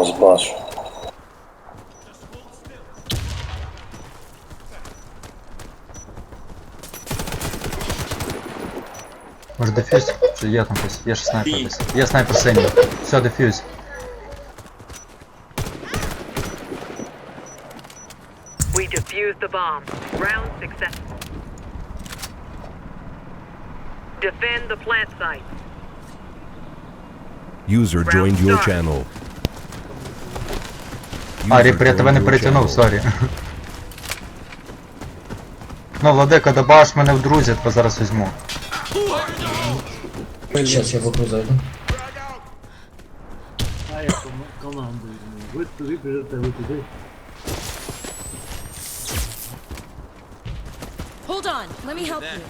вас бачу. Може дефюз? Чи є там хтось? Є ж снайпер десь. Є снайпер синій. Все, дефюз. We defused the bomb. Round successful. Defend the plant site. User joined your start. channel. А, Ріпер, я тебе не перетягнув, сорі. Ну, Владика, добавиш мене в друзі, то зараз візьму. Сейчас я вокруг зайду. А я ком- командую. Ви туди біжите, ви туди. Hold on, let me help you.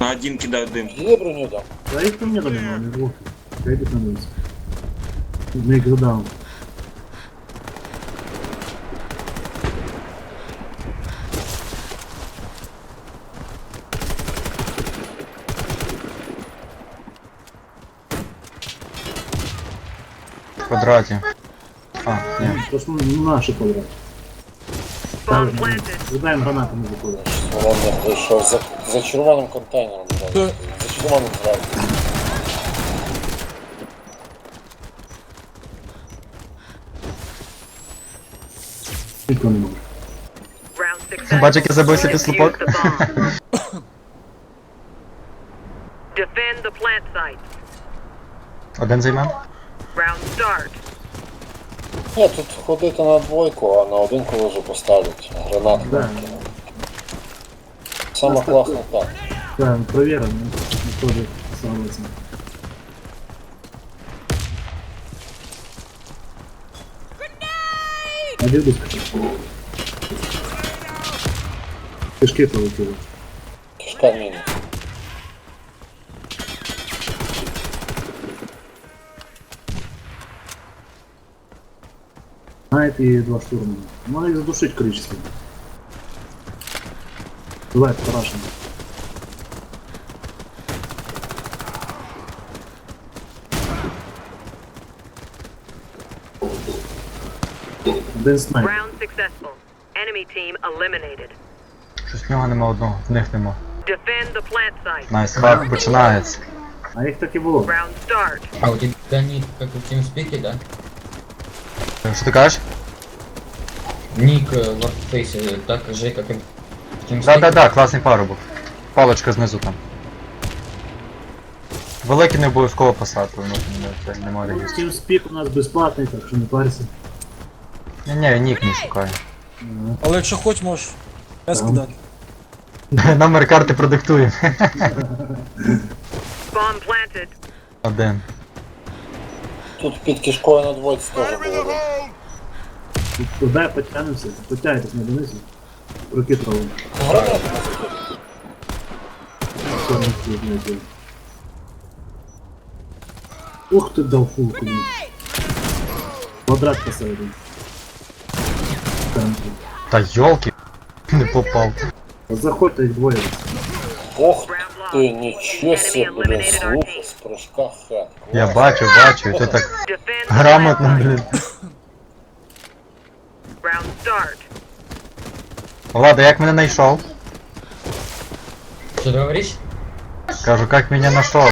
На один кидаю дым. Є броню дам. А їх там нету нема, не двох. Я йду на низ. Make квадраті. А, ні. То ж ну, наші квадрат. Planted. Кидаємо гранатами за квадрат. Головне прийшов за, за червоним контейнером. блядь. За червоним зразу. Ніхто не може. Round successful. Як я забився під слупок? Defend the plant site. Один займем? Round start. Ні, тут ходити на двойку, а на один коли вже поставлять. Гранат. Да. Саме класно так. Так, провірено. Теж саме це. А де близько? Кишки полетіли. Кишка міни. Знаєте, і два штурмана. Можна їх задушить количество. Давай, парашем. Один снайпер. Round successful. Enemy team eliminated. Щось в нього нема одного, в них нема. Defend the plant site. Найс, хак починається. А їх так і було. Round start. А у тебя ник как в TeamSpeak, да? Що ти кажеш? Ник э, в Warface так же, как и в TeamSpeak. Да-да-да, класний парубок. Паличка знизу там. Великий не обов'язково писати, воно там не, це немає регістру. TeamSpeak у нас безплатний, так що не парся. Ні, ні, нік не шукаю. Але якщо хоч можеш я скидати. Номер карти продиктуємо. Bomb planted. Один. Тут під кишкою на двойці теж було. Туди потягнемося, потягнетесь на донизу. Прокидували. Гранат. Ух ти дав фулку. Квадрат посередині. Центрі. Та йолки, не попав. Заходьте їх двоє. Ох lost. ти, себе, слухай, team. з прыжка хат. Я бачу, бачу, ти так грамотно, plant Влада, як мене знайшов? Что ты говоришь? Кажу, як мене знайшов?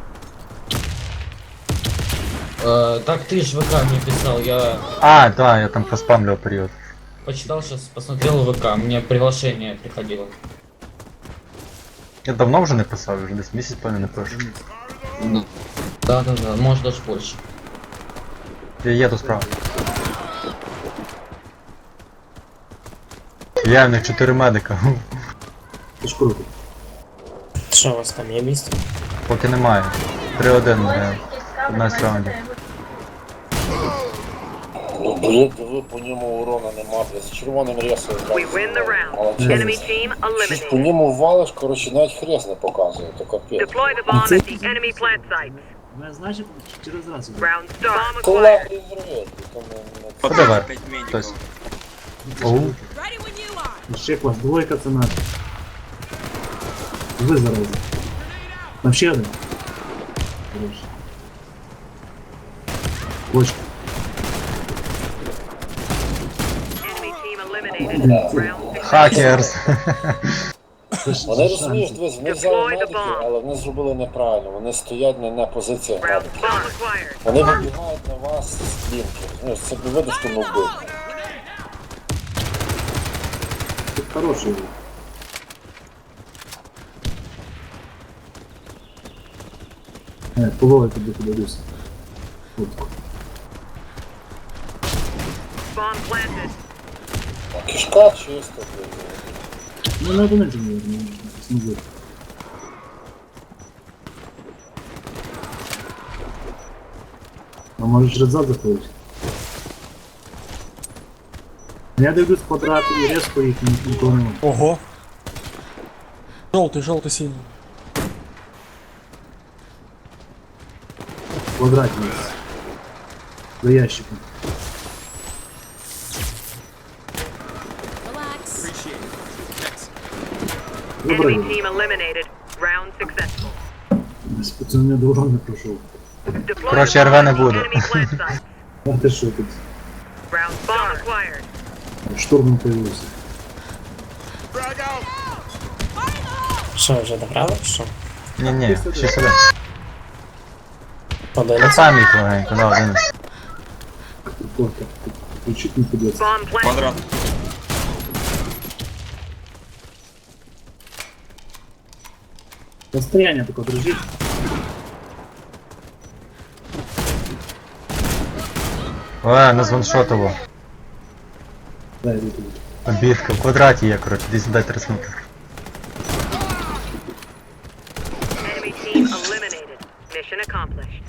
Э, так ты ж ВК мне писал, я А, да, я там проспамлював період. почитал сейчас, посмотрел ВК, мне приглашение приходило. Я давно вже не писав, вже десь місяць певно не пишу. Ну. Да-да-да, может даже больше. Я їду справа. Я в них 4 медика. Це ж круто. Що у вас там є місце? Поки немає. 3-1 грає. 15 раундів. Ну, блін, диви, по ньому урона нема, блядь, з червоним рєсом. We win the round. Enemy team Щось по eliminated. ньому валиш, коротше, навіть хрест не показує, то капець. Deploy the bomb at the enemy plant sites. Ну, значить, через раз. Round start. Bomb Кола acquired. розриває, то не- не- Подавай. Хтось. Оу. Ready when Ще клас, двойка це наш. Ви зараза. Там ще один. Хорош. Хакерс. Вони розумієш, дивись, вони взяли медиків, але вони зробили неправильно. Вони стоять не на позиціях медиків. Вони вибігають на вас з лінки. Ну, це видно, що ми вбили. Тут хороший. Е, половий тобі подивлюся. Фотку. Bomb planted. Кишка чисто, блін. Ну, не одиничку, мабуть, не знаю. А можеш реза заходити? Я дивлюсь квадрат і резко їх ні- нікого немає. Ого. Жовтий, жовтий синій. Квадрат є. За ящиком. Relax. Добре, Enemy team eliminated. Round successful. урону пройшов. Deploy Коротше, the не буде. enemy plant site. А ти що тут? Round bomb acquired. Штурмом появився. Що, вже дограли? Що? Ні, ні, ще сюди. Подивимося. Сам їх легенько, да, один. Корка. Включить не придется. Bomb planted. Квадрат. Расстояние такое держи. Е, нас ваншотово. Обідка, в квадраті є, коротше, десь дай триснути. Enemy team eliminated. Mission accomplished.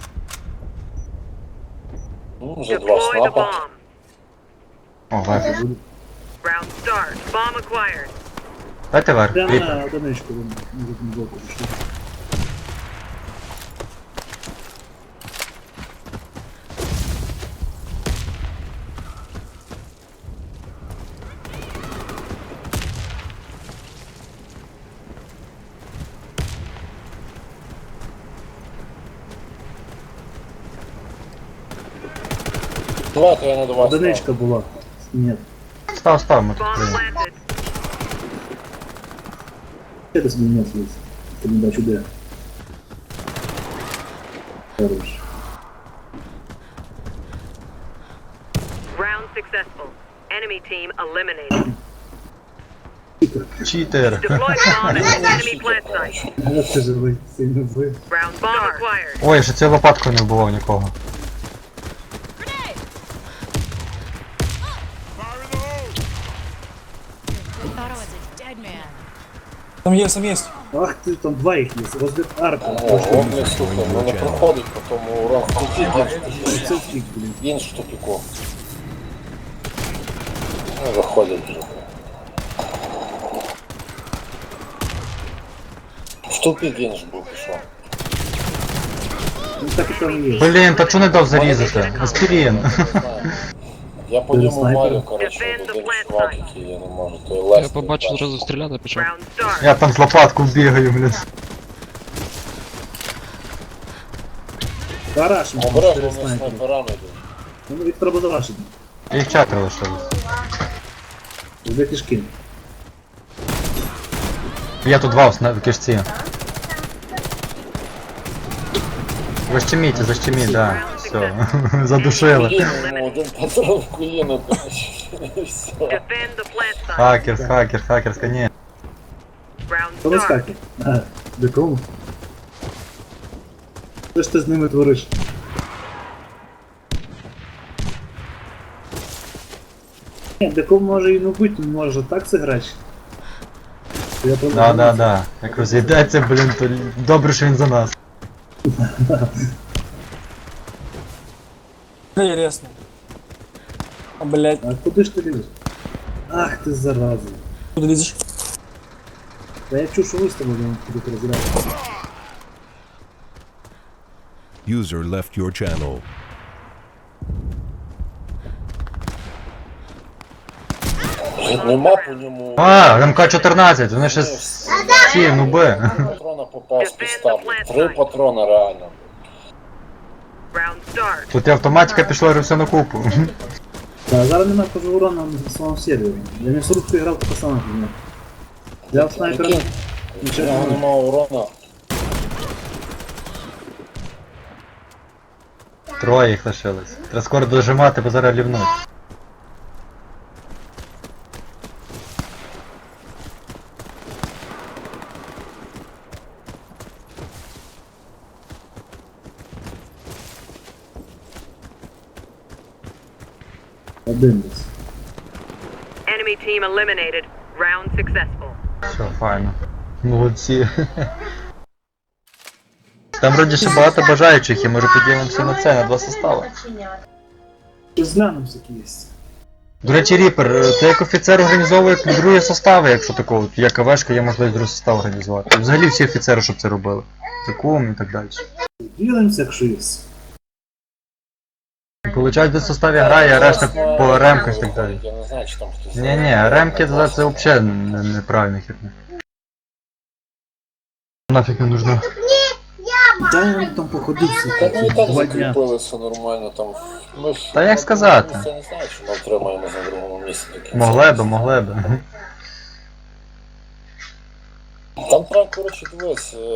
Ну, вже два Deploy the снапа. bomb. О, вверх. Round start. Bomb acquired. Дайте вверх, Да, кріпер. на одиночку вон, на этом блоку пошли. Давайте я на два Одиночка была. Нет. Став, став, ми тут Bomb приїмо. planted. Это с меня слез. Ты не дачу Д. Хорош. Round successful. Enemy team eliminated. Читер. Deploy bomb at the enemy plant site. Ну ты живой, сильно вы. Round bomb acquired. Ой, ще цією лопаткою не вбивав нікого. Там є, там є. Ах ты, там два их есть. Разбит арка. Ого, блін, слухай, ну не проходить по тому уроку. Купіть він штупік. Це втік, блін. Він штупіку. Ну, виходять вже. Штупік він ж був пішов. Ну так і там і є. Блін, та чого не дав зарізати? Аспірін. Я по ньому валю, коротше, один чувак, який я не можу, той Лестер. Я побачив, зразу стріляти почав. Я там з лопатку бігаю, блін. Тарашин, там Обережно вони йдуть. Ну, їх треба зарашити. Їх четверо лишилось. Де кишки? Я тут два в в кишці. Защеміть, защеміть, да. Все. Задушили. Кинув один патрон коліно, все. Defend the plant site. Хакер, хакер, хакерська, ні. Round Хто start. розкакує? А, до кому? Що ж ти з ними твориш? Ні, Деком може і не бути, він може так зіграти. Я Да, да, да. Як розійдеться, блін, то добре, що він за нас. Не рясно. А, блядь, А куди ж ти лізеш? Ах ти зараза. куди лізеш? Та я чув, що виставили, він куди розглядати. User left your channel. Блін, Нема по ньому. А, МК-14, вони ще з- ці нуби. Патрона попасти ставлять. Три патрона реально. Тут і автоматика пішла і все на купу. Так, зараз немає урона на самому сервері. Я не сурку грав по ні. Взяв снайпера. Який? Нічого не нема урона. Троє їх лишилось. Треба скоро дожимати, бо зараз лівнуть. Один десь. Enemy team eliminated. Round successful. Все, файно. Молодці. Там вроді ще багато бажаючих, і може поділимося на це, на два состави. Зглянемося якийсь. До речі, Ріпер, ти як офіцер організовує другі состави, якщо такого, є КВшка, є можливість другий состав організувати. Взагалі всі офіцери, щоб це робили. Такум і так далі. Ділимося, якщо є. Получають до составі грає, а решта по ремках і так далі. Я не знаю, чи там хтось. Ні, ні, ремки це, це взагалі не- неправильна херня. Нафіг не нужно. Дай нам там походився. Та ну і так Два дня. закріпилися нормально там. Ми ж Та як сказати? Це не знаю, що ми отримаємо на другому місці до кінця. Могли би, могли би. Там треба, коротше, дивись, е,